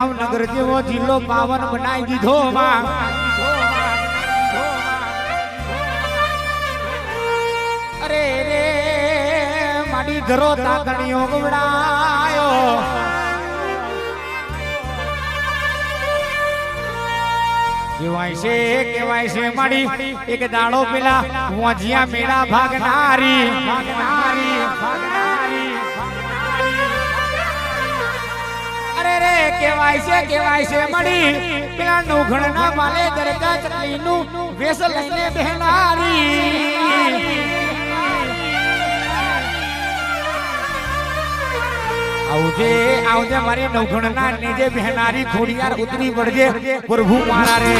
ભાવનગર જેવો જિલ્લો પાવન બનાવી દીધો અરે રે, મારી ધરો તાકણીઓ ગવડાયો કેવાય છે કેવાય છે માડી એક દાડો પેલા વાંજિયા મેળા ભાગનારી. ભાગનારી ભાગનારી. અરે રે કેવાય છે કેવાય છે, મળી. પેલા નુઘણ ના માલે દરગા ચકલી નું વેસ લઈને બહેનારી. આવજે આવજે, મારી નવઘણ ના નીજે બહેનારી ખોડિયાર ઉતરી પડજે પ્રભુ મારા રે.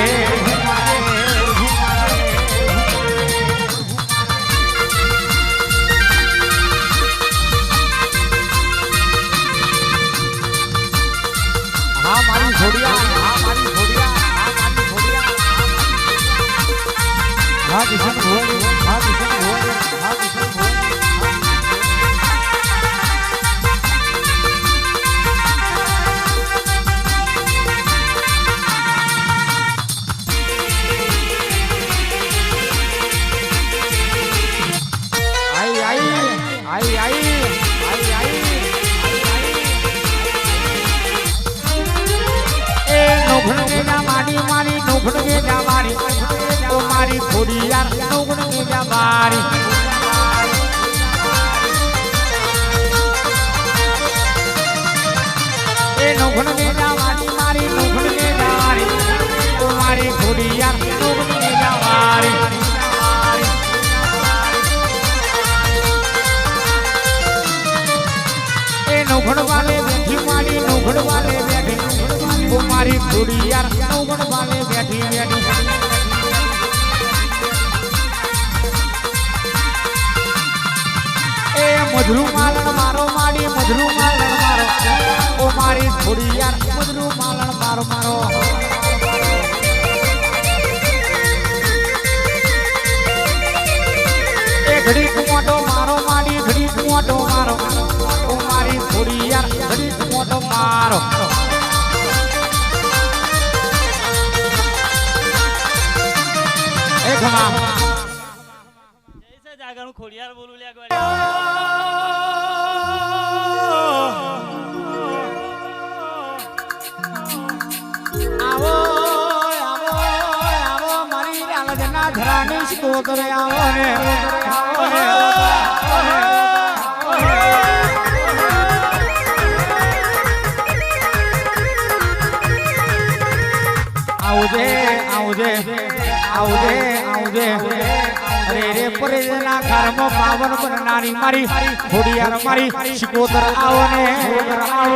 મારી. એ નોઘણ મેજા મારી મારી મેજા મારી ઓ મારી ખોડી યાર નોઘણ મેજા મારી એ નોઘણ વાલે બેઠી મારી નોઘણ બેઠી. મારી ખોડી યાર વાલે બેઠી બેઠી. મધુરુ માલણ મારો માડી મધરું માલણ મારો. ઓ મારી થોડી યાર મધરું માલણ મારો મારો. એ ઘડીક મોટો મારો માડી ઘડીક મોટો મારો. ઓ મારી થોડી યાર ઘડીક મોટો મારો. એ ઘમા જય છે ખોડિયાર બોલું લ્યા સ્તોત્ર આવો ને આવો આવજે આવજે આવજે આવજે અરે રે બનનારી મારી ખોડિયાર મારી શિકોતર આવો ને, આવો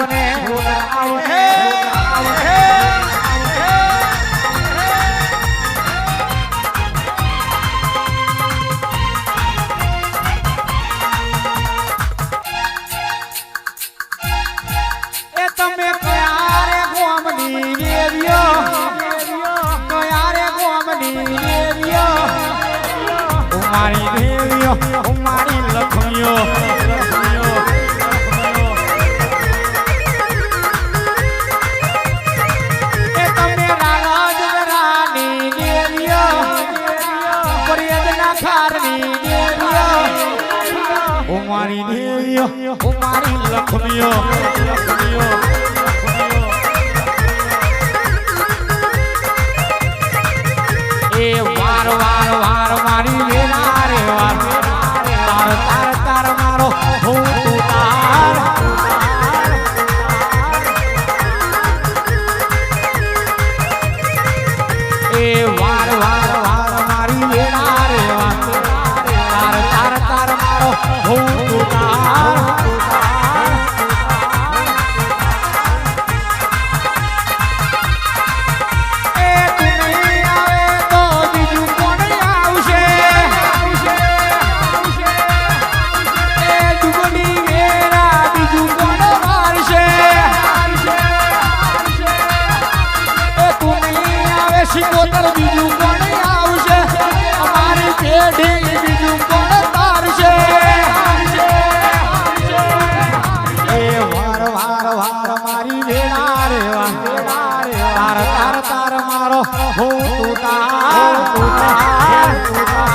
તાર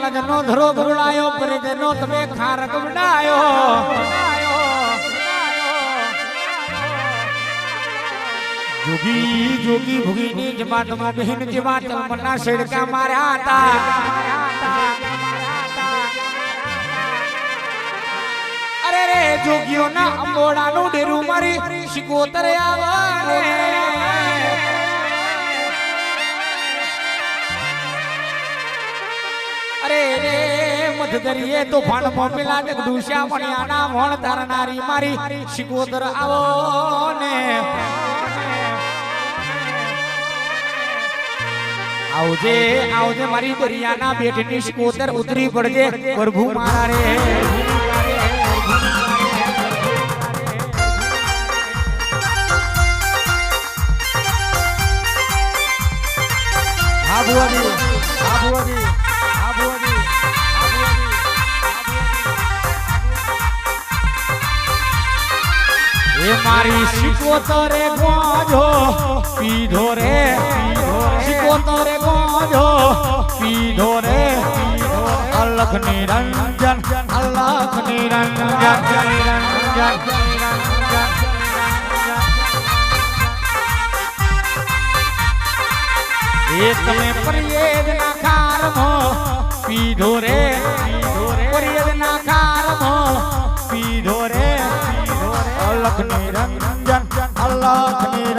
મારી લાલજનો ધરો ધરુડાયો પરિજનો તમે ખારક બનાયો જોગી જોગી ભોગીની જમાતમાં બહેન જમાત મના શેડકા માર્યા હતા. અરે રે, જોગીઓના અંબોડાનું ડેરું મારી શિકોતર આવાને અરે રે? મધદરીએ તો ફાણ મોમેલા ને ડુસ્યા મણિયાના વણ તારનારી મારી. શિકોદર આવો ને. આવજે આવજે મારી દરિયાના બેટની શિકોદર ઉતરી પડજે. પ્રભુ મારા રે. હા બુઆજી એ મારી શિકોતરે ગોજો, પીધો રે શિકોતરે ગોજો, પીધો રે અલખ નિરંજન અલખ નિરંજન નિરંજન એ તમે ના કારમો પીધો રે.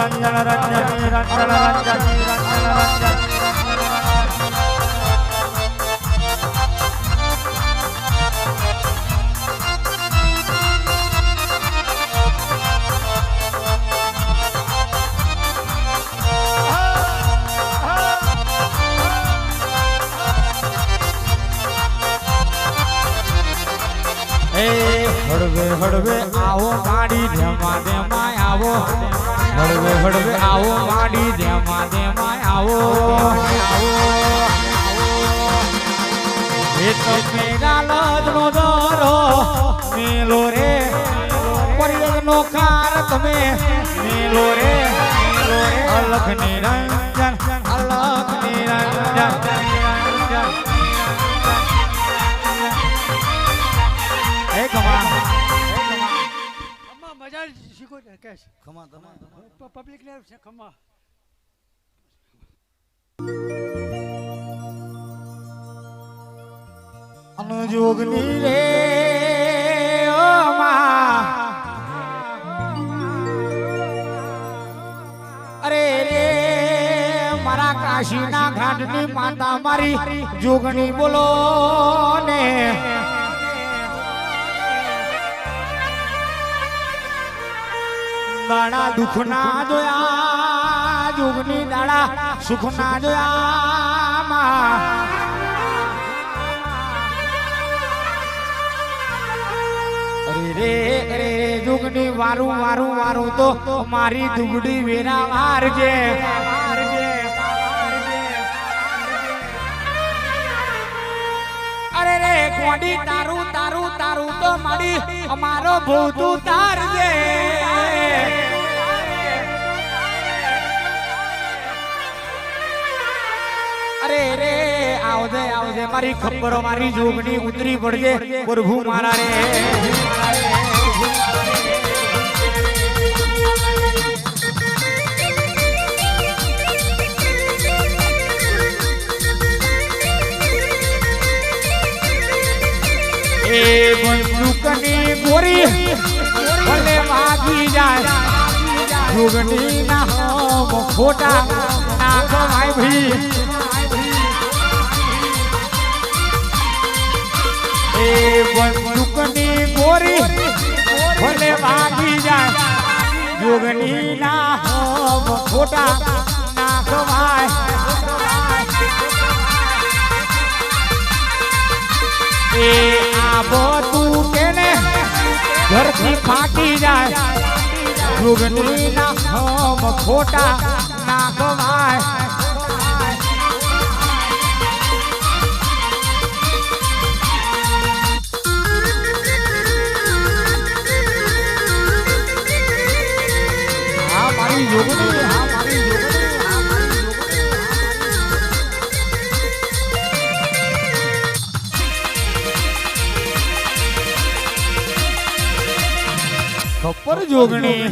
રંજન હળવે હળવે આવો ગાડી જમા દે ધેમા આવો. હળવે હળવે આવો માડી, ધેમા જેમાં આવો આવો એ તો મેરા લજનો દરો, મેલો રે પરિયનો કાર તમે, મેલો રે અલખ નિરંજન અલખ નિરંજન ને કેશ ખમા તમા પબ્લિક ને છે ખમ્મા અનુજોગની રે ઓ માં અરે રે મારા કાશીના ઘાટની માતા મારી જોગણી બોલો ને દાડા દુખના જોયા, જુગની દાડા સુખના જોયા રે રે જુગની વારું વારું વારું તો મારી દુગડી વેરા વારજે. અરે રે કોડી તારું તારું તારું તો મારી અમારો ભૂતું તારજે. અરે રે, આવજે આવજે, મારી ખબરો મારી જોગની ઉતરી પડજે, પ્રભુ મારા રે. એ બંદૂકની ગોરી ભલે વાગી જાય જોગની ના હોમ ખોટા નાખો ભાઈ ભી એ બંદૂકની ગોરી ભલે વાગી જાય જોગની ના હોમ ખોટા ના કવાય એ આ બધું ઘરથી ફાટી જાય. જોગની ના ખોટા. જોગણી.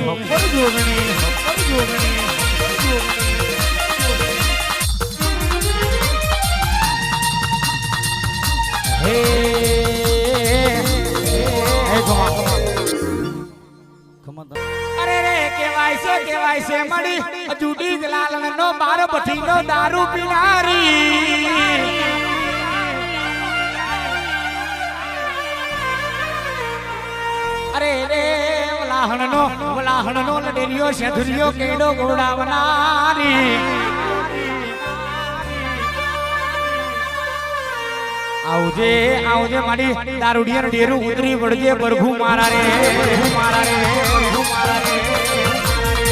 અરે રે કેવાય છે કેવાય છે મળી. જુડી લાલ નો બાર પઠી નો દારૂ પીનારી. અરે રે વલાહણ નો વલાહણ નો લડેલિયો સેધુરિયો કેડો ગોડાવનારી આવજે આવજે મારી દારૂડિયર ડેરું ઉતરી વળજે બરભુ મારા રે મારા રે મારા રે.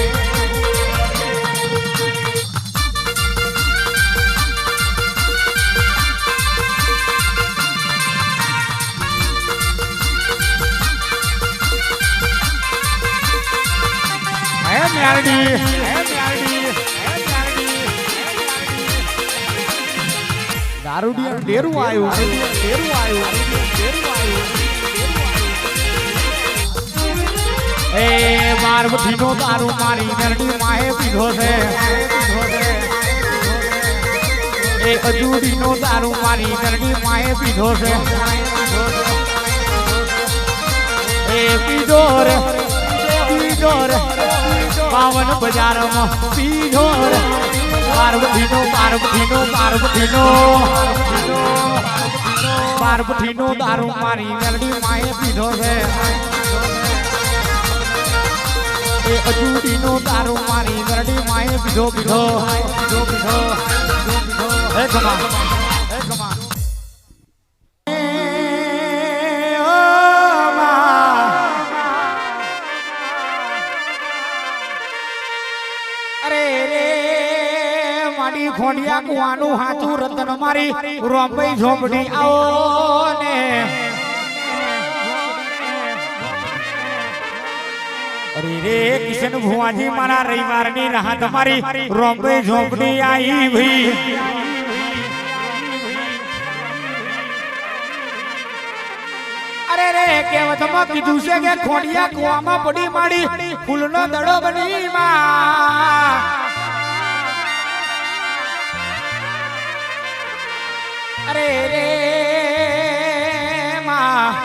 મ્યારડી દારૂડિયા ડેરું આવ્યું. ડેરું આવ્યું ડેરું આવ્યું એ બારવટીનો દારૂ મારી નરડી માહે પીધો છે. એ અજુડીનો દારૂ મારી નરડી માહે પીધો છે. એ પીધો રે. પીધો રે પાવન બજારમાં પીધો રે પાર્વતીનો પાર્વતીનો પાર્વતીનો પાર્વતીનો દારૂ મારી મેલડી માએ પીધો છે. એ અજુડીનો દારૂ મારી મેલડી માએ પીધો પીધો. પીધો પીધો પીધો હે કમા અરે રે, માડી ખોડિયા કુવાનું હાચું રતન મારી રોંબઈ ઝોપડી આવો ને. અરે રે, કિશન ભુવાજી મારા રવિવારની રાહત મારી રોંબે ઝોપડી આવી ભઈ. કહેવતમાં કીધું છે કે ખોડિયા કુવામાં પડી માડી, ફૂલનો દડો બની માં. અરે રે માં.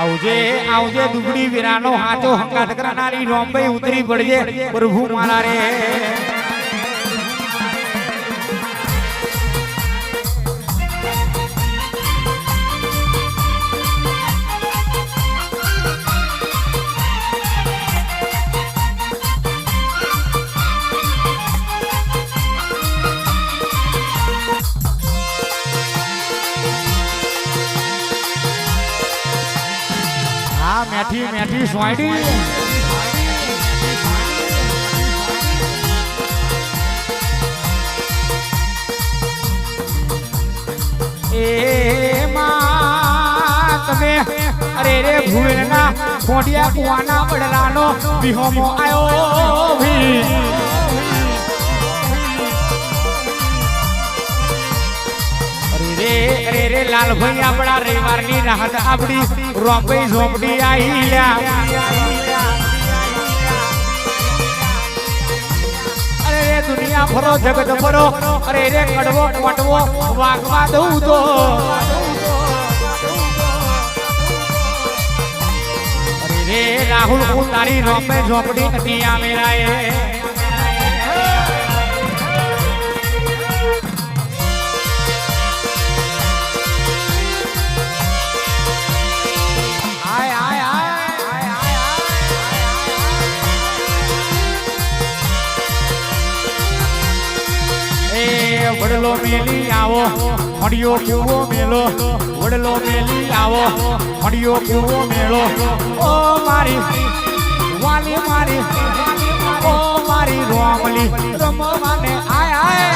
આવજે આવજે દુબળી વીરાનો હાચો હંગાત કરનારી રોંબઈ ઉતરી પડજે, પ્રભુ મારા રે. મેઠી મેઠી સોયડી. એ તમે અરે રે ભૂલના ખોડિયા કુવાના બડલાનો વિહોમો આયો લાલભાઈ આપણા રવિવારની રાહત આપડી રોપઈ ઝોપડી આવી અરે દુનિયા ફરો જગત ફરો અરે રે કડવો કટવો વાગવા દઉં તો. રે રાહુલ, હું તારી રોપે ઝોપડી નથી આવેલા એ. વડલો મેલી આવો મળ્યો કેવો મેલો, વડલો મેલી આવો મળ્યો કેવો મેળો. ઓ મારી, વાલી મારી, ઓ મારી રોમલી, રમવાને આય આય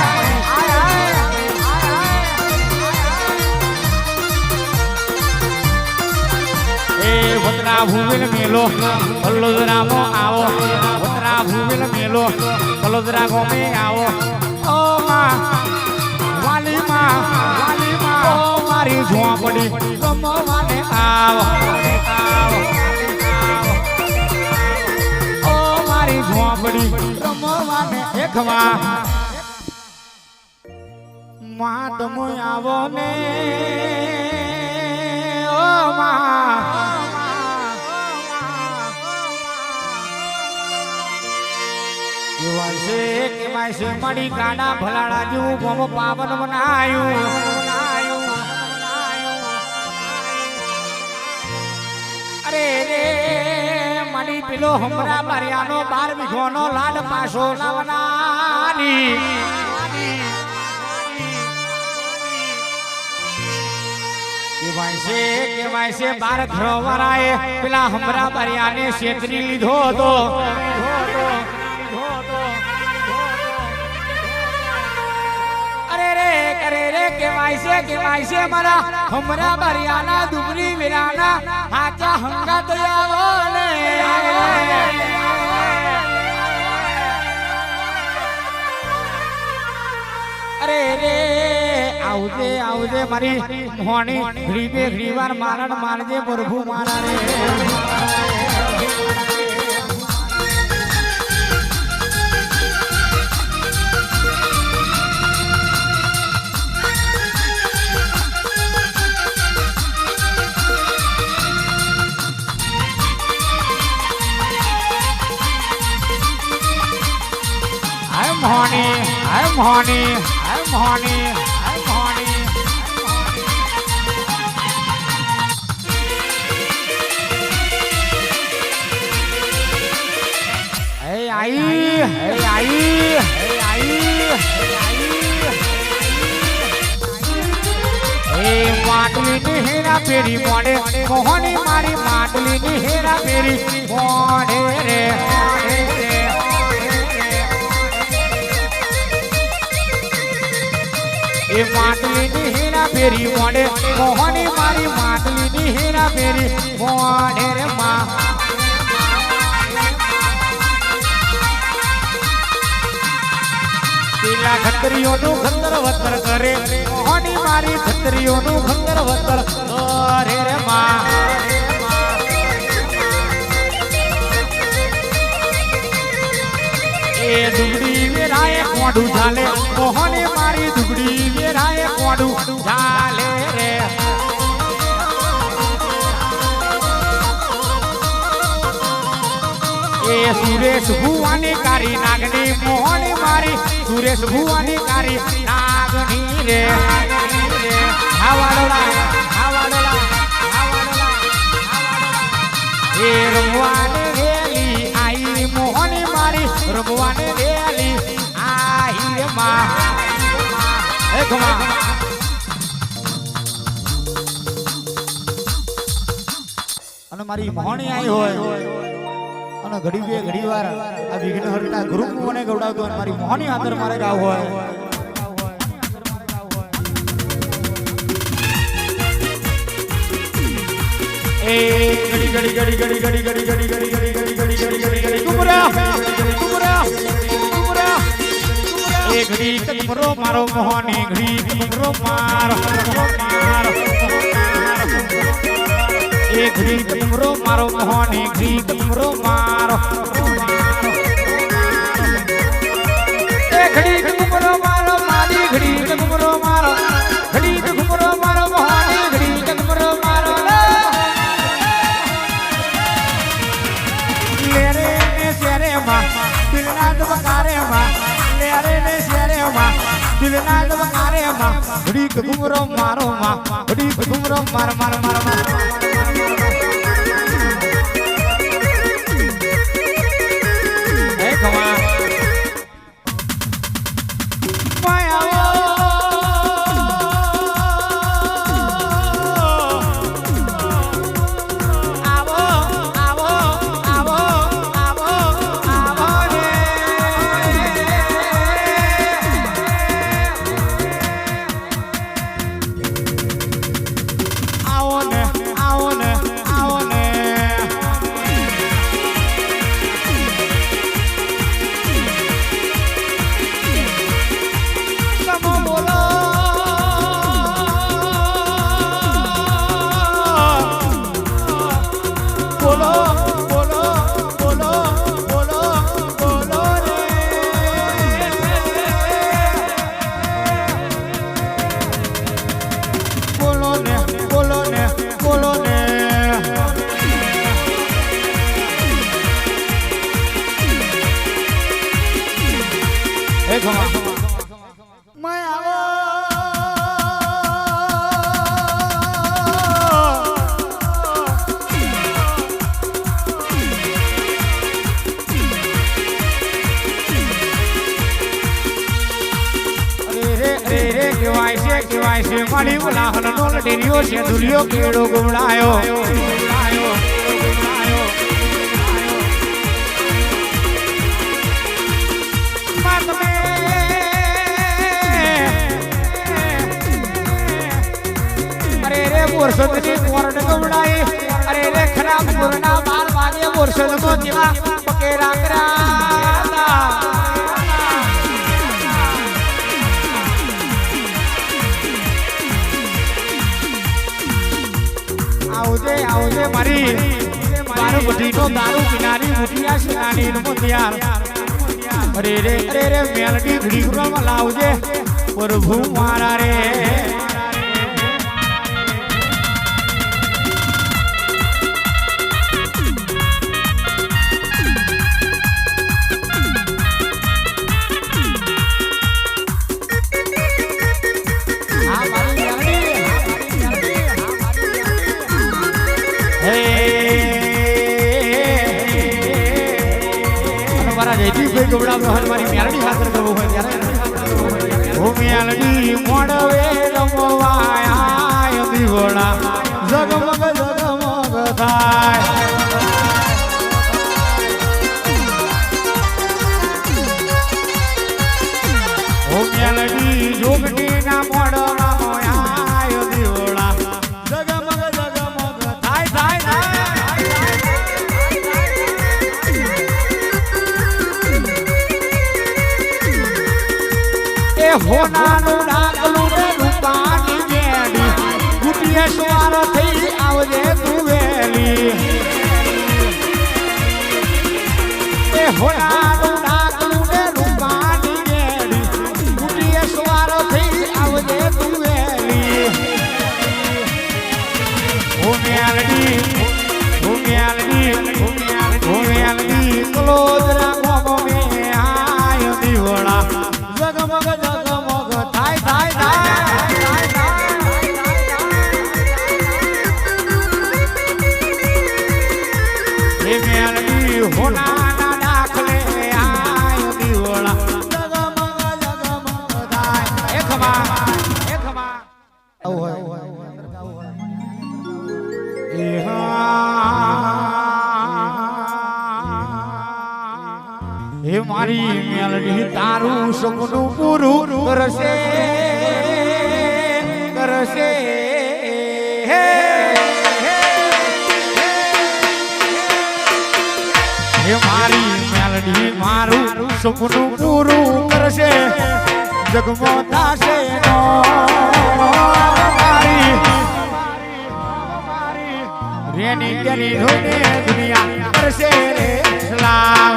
એ વતરા ભૂમિલ મેલો કલોદરામો આવો. વતરા ભૂમિલ મેલો કલોદરા ગોમે આવો. ઓ માં મારી ઝોંપડી. રમવાને આવો. આવો ઓ મારી ઝોંપડી. રમવાને એકવા માં તમે આવો ને. એમાં શેમડી કાના ભલાડા જેવું ભમ પાવન બનાયું અરે રે મણી પેલો હમરા બરિયાનો બાર વીઘોનો લાડ પાછો લાવનાની વાંસે કે વાંસે બાર ધ્રોવરાએ પેલા હમરા બરિયાને શેતરી લીધો હતો. રે કરે રે કેવાય છે કેવાય છે મારા. હમરા બરિયાના ડુંગરી વિરાના. હાચા હંગા તો આવો ને. અરે રે, આવજે આવજે મારી હોણી. ઘડી બે ઘડી વાર મારણ મારજે પ્રભુ મારા રે. મોની હાય મોની હાય મોની હાય મોની હે આઈ હે આઈ હે આઈ માટલીની હેરા ફેરી મોડે, મોહની મારી માટલીની હેરા ફેરી મોડે રે મોડે રે. એ માટલીની હીરા ફેરી, મોડે મોહની મારી માટલીની હીરા ફેરી, મોડે રે માં. પેલા ખત્રીઓનું ખંદર વતર કરે, મોહની મારી ખત્રીઓનું ખંદર વતર કરે રે માં. એ દુગડી વેરાય કોડું ઝાલે સુરેશ ભુવાની કારી નાગની મોહની મારી. સુરેશ ભુવાની કારી નાગની રે. હાવાડોલા હાવાડોલા રેલી આઈ મોહની મારી. રમવાને રેલી આઈ રે માં. એ ખમા અને મારી મોહણી આવી હોય. અને ઘડી બે ઘડી વાર આ વિઘ્ન ગ્રુપ મને ગવડાવતો મારી મોહની આદર મારે ગાવ હોય એ ઘડી ઘડી ઘડી ઘડી ઘડી ઘડી ઘડી ઘડી ઘડી ઘડી ઘડી ઘડી ઘડી ઘડી એ ઘડી કમરો મારો મોહની ઘડી કમરો મારો મારો એ ઘડી કમરો મારો મોહની ઘડી કમરો મારો. એ ઘડી કમરો મારો, મારી ઘડી કમરો મારો. ઘડી કમરો મારો, મોહની ઘડી કમરો મારો. લેરે માર. બોરસદની કોરડ ગવડાઈ અરે રે ખરાબ કોરના બાર વાગે બોરસદનો જેવા પકે રાકરા આવજે આવજે મારી. મારું બધીનો દારૂ કિનારી મુઠિયા શિનાની મુઠિયાર અરે રે અરે રે, મેલડી ઘડી ગુરવામાં લાવજે. પ્રભુ મારા રે. જયદીપભાઈ ગવડાવનો હાલ મારી મેલડી હાજર કરવો હોય ત્યારે હું મેલડી મોડવે રમવાયા, દીવડા જગમગ જગમગ થાય. હોનાનું ડાકલું ને રૂપાની જેડી ગુટિયે સવાર થઈ આવજે તું વેલી એ હોનાનું ડાકલું ને રૂપાની જેડી કલોદરા હે મારી મેલડી, તારું સપનું પૂરું કરશે કરશે. હે મારી મેલડી, મારું સપનું પૂરું કરશે જગમો થશે નો રેની તેની ધોઈને દુનિયા કરશે રે સલામ.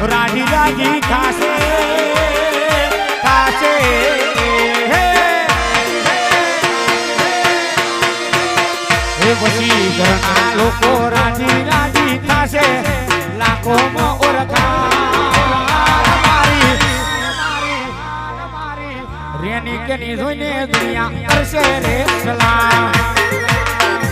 રાજી રાજી ખાશે ખાશે હે. પછી ઘરના લોકો રાજી રાજી થાશે. લાખોમાં ઓળખા રેની કેની જોઈને દુનિયા કરશે રે સલામ.